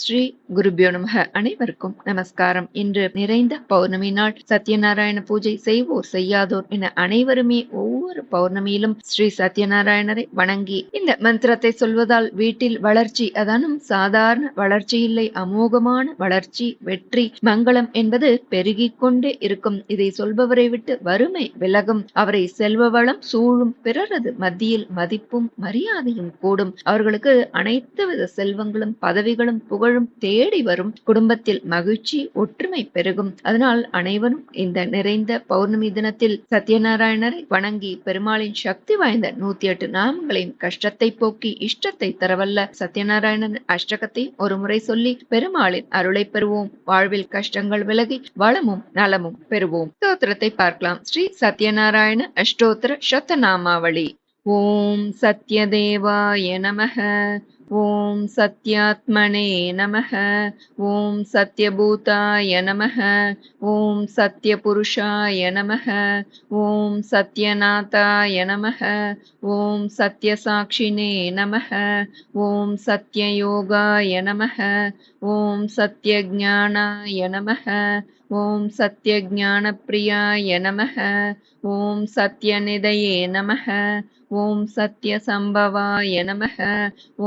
ஸ்ரீ குருபியோ நமக. அனைவருக்கும் நமஸ்காரம். இன்று நிறைந்த பௌர்ணமி நாள். சத்யநாராயண பூஜை செய்வோர் செய்யாதோர் என அனைவருமே ஒவ்வொரு பௌர்ணமியிலும் ஸ்ரீ சத்யநாராயணரை வணங்கி இந்த மந்திரத்தை சொல்வதால் வீட்டில் வளர்ச்சி அதனும் சாதாரண வளர்ச்சி இல்லை. அமோகமான வளர்ச்சி வெற்றி மங்களம் என்பது பெருகிக் கொண்டே இருக்கும். இதை சொல்பவரை விட்டு வறுமை விலகும். அவரை செல்வ வளம் சூழும் பிறரது மத்தியில் மதிப்பும் மரியாதையும் கூடும். அவர்களுக்கு அனைத்து வித செல்வங்களும் பதவிகளும் புகழும். தேடி வரும் குடும்பத்தில் மகிழ்ச்சி ஒற்றுமை பெருகும். அதனால் அனைவரும் இந்த நிறைந்த பௌர்ணமி தினத்தில் சத்யநாராயணரை வணங்கி பெருமாளின் சக்தி வாய்ந்த நூத்தி எட்டு நாமங்களையும் கஷ்டத்தை போக்கி இஷ்டத்தை தரவல்ல சத்யநாராயணன் அஷ்டகத்தை ஒரு முறை சொல்லி பெருமாளின் அருளை பெறுவோம். வாழ்வில் கஷ்டங்கள் விலகி வளமும் நலமும் பெறுவோம். ஸ்தோத்திரத்தை பார்க்கலாம். ஸ்ரீ சத்யநாராயண அஷ்டோத்திர சத்தநாமாவளி ஓம் சத்யதேவாய நமக. ॐ सत्यात्मने नमः ॐ सत्यभूताय नमः ॐ सत्यपुरुषाय नमः ॐ सत्यनाथाय नमः ॐ सत्यसाक्षिणे नमः ॐ सत्ययोगाय नमः ॐ सत्यज्ञानाय नमः ॐ सत्यज्ञानप्रियाय नमः ॐ सत्यनिधये नमः ॐ सत्यसम्भवाय नमः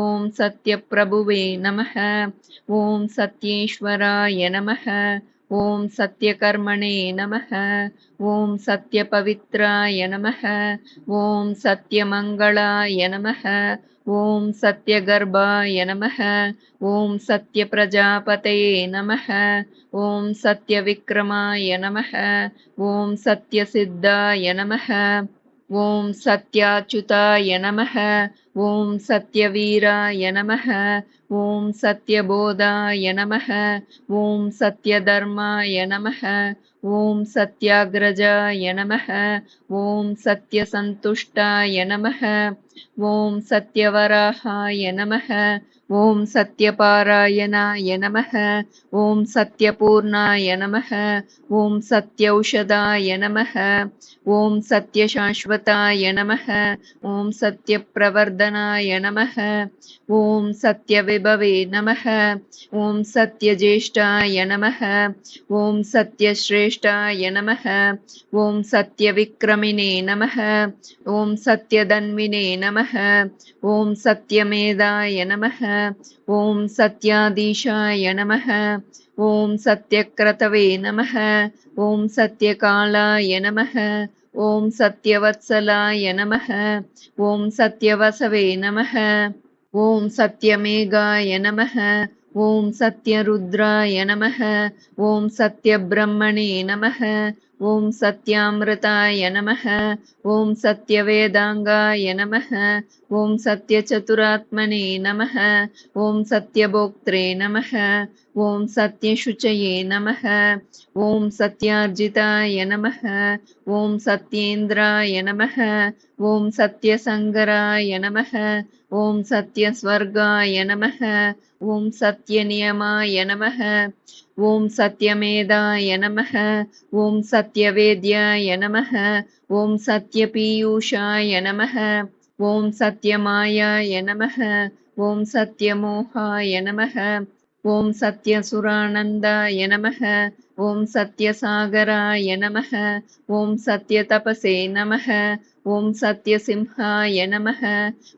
ॐ சத்யப்பிரபுவே நம ஓம் சத்யேஸ்வராய நம ஓம் சத்யகர்மணே நம ஓம் சத்யபவித்ராய நம ஓம் சத்யமங்களாய நம ஓம் சத்யகர்பாய நம ஓம் சத்யபிரஜாபதயே நம ஓம் சத்யவிக்ரமாய நம ஓம் சத்யசித்தாய நம ஓம் சத்யாச்சுதாய நம ஓம் சத்யவீராய நமக ஓம் சத்யபோதாய நமக ஓம் சத்யதர்மாய நமக ஓம் சத்யாகிரஜாய நமக ஓம் சத்யசந்துஷ்டாய நமக ஓம் சத்யவராகாய நமக ஓம் சத்யபாராயணாய நமக ஓம் சத்யபூர்ணாய நமக ஓம் சத்யௌஷதாய நமக ஓம் சத்யசாஸ்வதாய நமக ஓம் சத்யப்பிரவர்தனாய நமக ஓம் சத்யவிபவே நமக ஓம் சத்யஜேஷ்டாய நமக ஓம் சத்யஸ்ரேஷ்டாய நமக ஓம் சத்யவிக்ரமினே நமக ஓம் சத்யதன்வினே நமக ஓம் சத்யமேதாய நமக ஓம் சத்யாதீஷாய நமக ஓம் சத்யக்ரதவே நமக ஓம் சத்யகாலாய நமக ஓம் சத்யவத்சலாய நமக ஓம் சத்யவசவே நமக ஓம் சத்யமேகாய நமக ஓம் சத்யருத்ராய நமக ஓம் சத்யபிரம்மணே நமக ஓம் சத்யாமிருதாய நம ஓம் சத்யவேதாங்காய நம ஓம் சத்யச்சதுராத்மனே நம ஓம் சத்யபோக்திரே நம ஓம் சத்யசுச்சயே நம ஓம் சத்யார்ஜிதாய நம ஓம் சத்யேந்திராய நம ஓம் சத்யசங்கராய நம ஓம் சத்யஸ்வர்காய நம ஓம் சத்யநியமாய நம ஓம் சத்யமேதாய நமக ஓம் சத்யவேத்யாய நமக ஓம் சத்யபீயூஷாய நமக ஓம் சத்யமாயாய நமக ஓம் சத்யமோகாய நமக ஓம் சத்யசுரானந்தாய நமக ஓம் சத்யசாகராய நமக ஓம் சத்யதபசே நமக ஓம் சத்யசிம்ஹாய நமக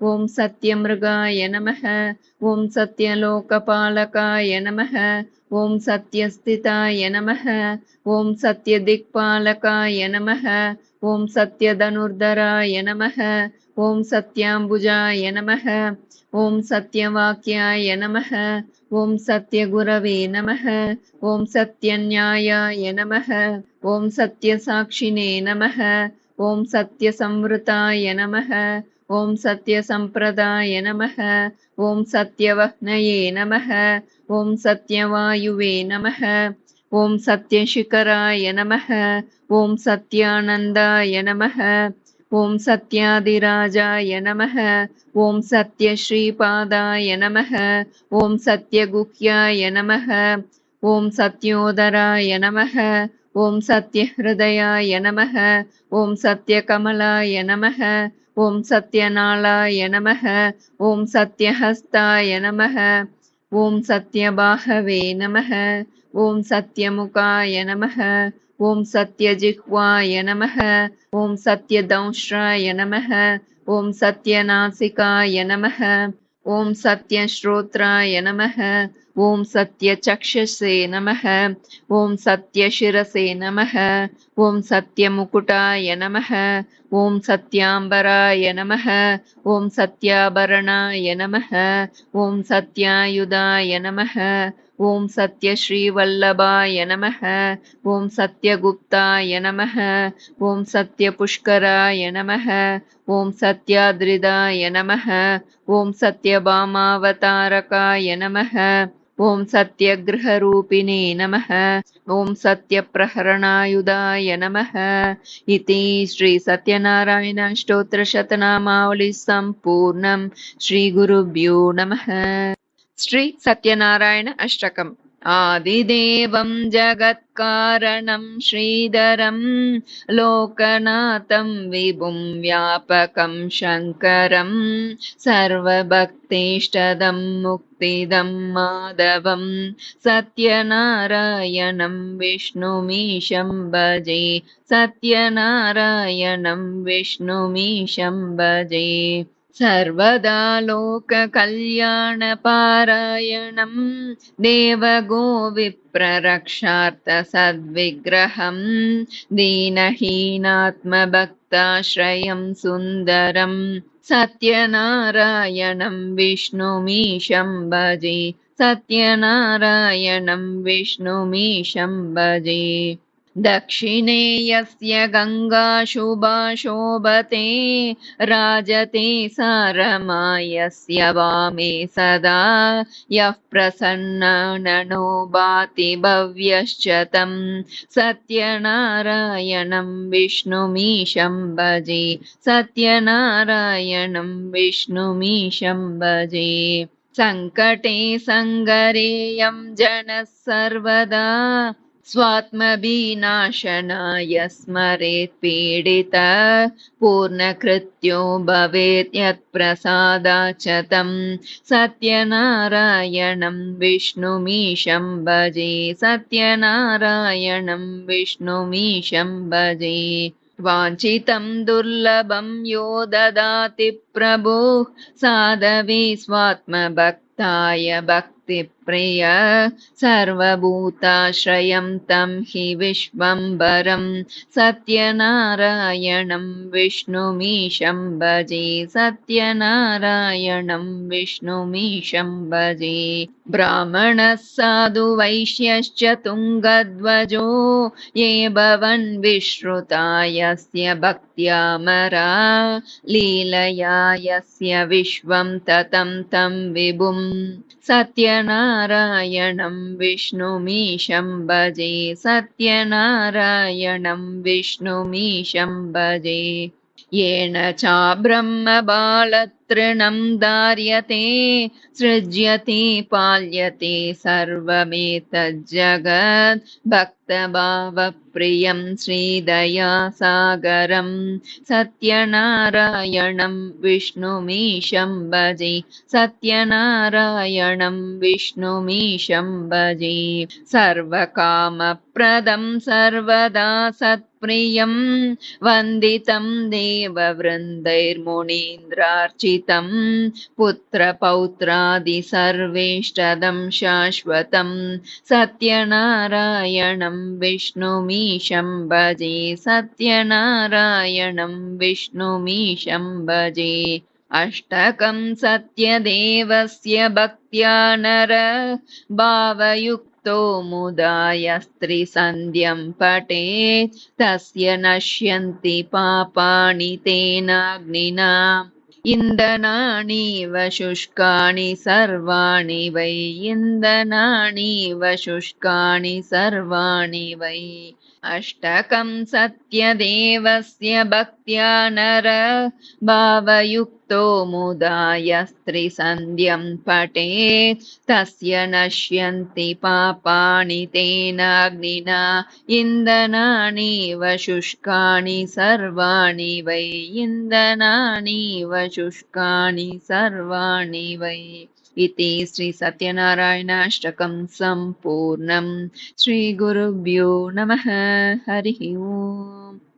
ஓம் சத்யமிருகாய நமக ஓம் சத்யலோகபாலகாய நமக ஓம் சத்யஸ்திதாய நமக ஓம் சத்யதிக்பாலகாய நமக ஓம் சத்யதனுர்தராய நமக ஓம் சத்யாம்புஜாய நமக ஓம் சத்யவாக்கியாய நமக ஓம் சத்யகுரவே நமக ஓம் சத்யநியாயாய நமக ஓம் சத்யசாட்சினே நமக ஓம் சத்ய சம்ருதாய நமக ஓம் சத்ய சம்பிரதாய நமக ஓம் சத்யவக்னயே நமக ஓம் சத்யவாயுவே நமக ஓம் சத்யசிகராய நமக ஓம் சத்யானந்தாய நமக ஓம் சத்யாதிராஜாய நமக ஓம் சத்யஸ்ரீபாதாய நமக ஓம் சத்யகுஹ்யாய நமக ஓம் சத்யோதராய நமக ॐ सत्यहृदयाय नमः ॐ सत्यकमलाय नमः ॐ सत्यनालाय नमः ॐ सत्यहस्ताय नमः ॐ सत्यबाहवे नमः ॐ सत्यमुखाय नमः ॐ सत्यजिह्वाय नमः ॐ सत्यदंष्ट्राय नमः ॐ सत्यनासिकाय नमः ॐ सत्यश्रोत्राय नमः ஓம் சத்ய சக்ஷசே நமக ஓம் சத்ய சிரசே நமக ஓம் சத்ய முக்குட்டாய நமக ஓம் சத்யாம்பராய நமக ஓம் சத்யாபரணாய நமக ஓம் சத்யாயுதாய நமக ஓம் சத்யஸ்ரீவல்லபாய நமக ஓம் சத்யகுப்தாய நமக ஓம் சத்யபுஷ்கராய நமக ஓம் சத்யாதிரிதாய நமக ஓம் சத்யபாமாவதாரகாய நமக ॐ सत्यगृहरूपिणे नमः ॐ सत्यप्रहरणायुधाय नमः इति श्रीसत्यनारायणस्तोत्रशतनामावलिः सम्पूर्णं श्रीगुरुभ्यो नमः श्री सत्यनारायण अष्टकम् आदिदेवं जगत्कारणं श्रीधरं लोकनाथं विभुं व्यापकं शङ्करं सर्वभक्तेष्टदं मुक्तिदं माधवं सत्यनारायणं विष्णुमीशं भजे सत्यनारायणं विष्णुमीशं भजे सर्वदा लोककल्याणपारायणं देवगोविप्ररक्षार्थसद्विग्रहं दीनहीनात्मभक्ताश्रयं सुन्दरं सत्यनारायणं विष्णुमीशं भजे सत्यनारायणं विष्णुमीशं भजे दक्षिणे यस्य गङ्गा शुभा शोभते राजते सारमायस्य वामे सदा यः प्रसन्ननो भाति भव्यश्च तं। सत्यनारायणं विष्णुमीशं भजे सत्यनारायणं विष्णुमीशं भजे। सङ्कटे सङ्गरेयं जनः सर्वदा स्वात्मविनाशनाय स्मरेत् पीडित पूर्णकृत्यो भवेत् यत्प्रसादा च तं। सत्यनारायणं विष्णुमीशं भजे सत्यनारायणं विष्णुमीशं भजे। वाञ्छितं दुर्लभं यो ददाति प्रभुः साधवी स्वात्मभक्ताय भक्तिप्रिय सर्वभूताश्रयं तं हि विश्वम्बरं सत्यनारायणं विष्णुमीशं भजे सत्यनारायणं विष्णुमीशं भजे। ब्राह्मणः साधु वैश्यश्च तुङ्गध्वजो ये भवन् विश्रुता यस्य भक्त्यामरा लीलया यस्य विश्वं ततं तं विभुं सत्यनारायणं विष्णुमीशं भजे सत्यनारायणं विष्णुमीशं भजे येन चाब्रह्मबालतृणं धार्यते सृज्यते पाल्यते सर्वमेतज्जगत्। भक्तभावप्रियं श्रीदयासागरं सत्यनारायणं विष्णुमीशं भजे सत्यनारायणं विष्णुमीशं भजे सर्वकामप्रदं सर्वदा सत्प्रियं वन्दितं देववृन्दैर्मुनीन्द्रार्चितं पुत्रपौत्रादि सर्वेष्टदं शाश्वतं सत्यनारायणं विष्णुमीशं भजे सत्यनारायणं विष्णुमीशं भजे अष्टकं सत्यदेवस्य भक्त्या नर भावयुक्तो मुदाय स्त्रीसन्ध्यं पठेत् तस्य नश्यन्ति पापानि तेनाग्निना। इन्दनानीव शुष्कानि सर्वाणि वै इन्दनानीव शुष्कानि सर्वाणि वै। अष्टकं सत्यदेवस्य भक्त्या नर भावयुक्तो मुदाय स्त्रीसन्ध्यं पठेत् तस्य नश्यन्ति पापानि तेनाग्निना इन्दनानीव शुष्कानि सर्वाणि वै इन्दनानीव शुष्कानि सर्वाणि वै। इति श्रीसत्यनारायणाष्टकं सम्पूर्णम् श्रीगुरुभ्यो नमः। हरिः ओम्